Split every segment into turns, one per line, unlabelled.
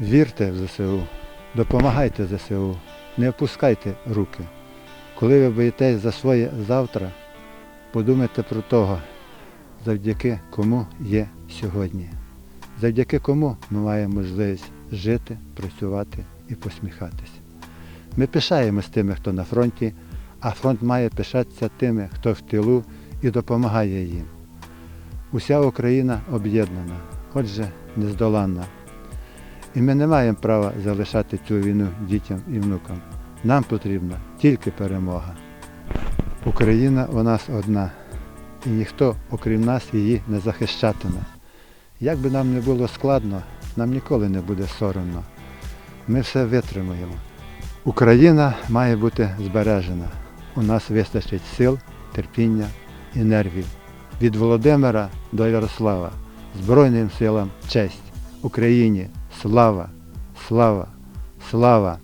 Вірте в ЗСУ, допомагайте ЗСУ, не опускайте руки. Коли ви боїтесь за своє завтра, подумайте про того, завдяки кому є сьогодні. Завдяки кому ми маємо можливість жити, працювати і посміхатися. Ми пишаємось тими, хто на фронті, а фронт має пишатися тими, хто в тилу і допомагає їм. Уся Україна об'єднана, отже, нездоланна. І ми не маємо права залишати цю війну дітям і внукам. Нам потрібна тільки перемога. Україна у нас одна, і ніхто, окрім нас, її не захищатиме. Як би нам не було складно, нам ніколи не буде соромно. Ми все витримаємо. Україна має бути збережена. У нас вистачить сил, терпіння і нервів. Від Володимира до Ярослава. Збройним силам честь. Україні слава, слава, слава.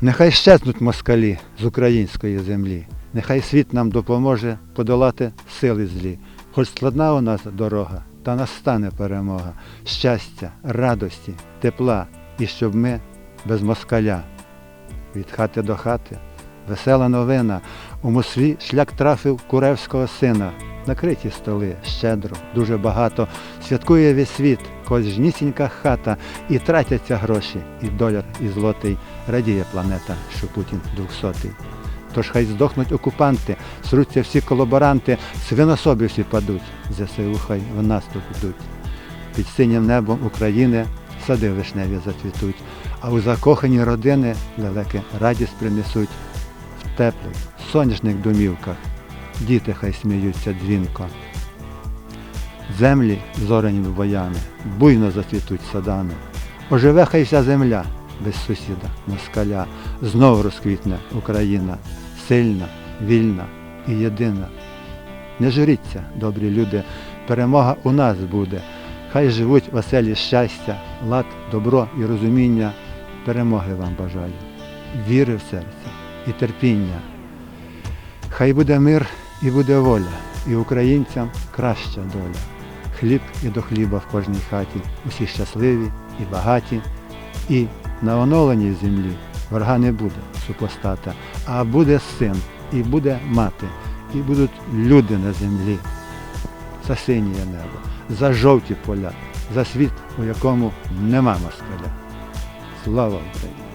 Нехай щезнуть москалі з української землі. Нехай світ нам допоможе подолати сили злі. Хоч складна у нас дорога, та настане перемога. Щастя, радості, тепла, і щоб ми без москаля. Від хати до хати. Весела новина. У Москві шлях трафив куревського сина. Накриті столи, щедро, дуже багато. Святкує весь світ, кожнісінька хата. І тратяться гроші, і доляр, і злотий. Радіє планета, що Путін двохсотий. Тож хай здохнуть окупанти, сруться всі колаборанти, свинособи всі падуть. ЗСУ хай в наступ йдуть. Під синім небом України сади вишневі зацвітуть, а у закохані родини лелеки радість принесуть в теплих, сонячних домівках. Діти хай сміються дзвінко. Землі зоряні боями, буйно зацвітуть садами. Оживе хай вся земля без сусіда, москаля. Знов розквітне Україна, сильна, вільна і єдина. Не журіться, добрі люди, перемога у нас буде. Хай живуть веселі щастя, лад, добро і розуміння. Перемоги вам бажаю, віри в серце і терпіння. Хай буде мир і буде воля, і українцям краща доля. Хліб і до хліба в кожній хаті, усі щасливі і багаті, і на оновленій землі врага не буде супостата, а буде син, і буде мати, і будуть люди на землі. За синє небо, за жовті поля, за світ, у якому нема москаля. Слава Україні!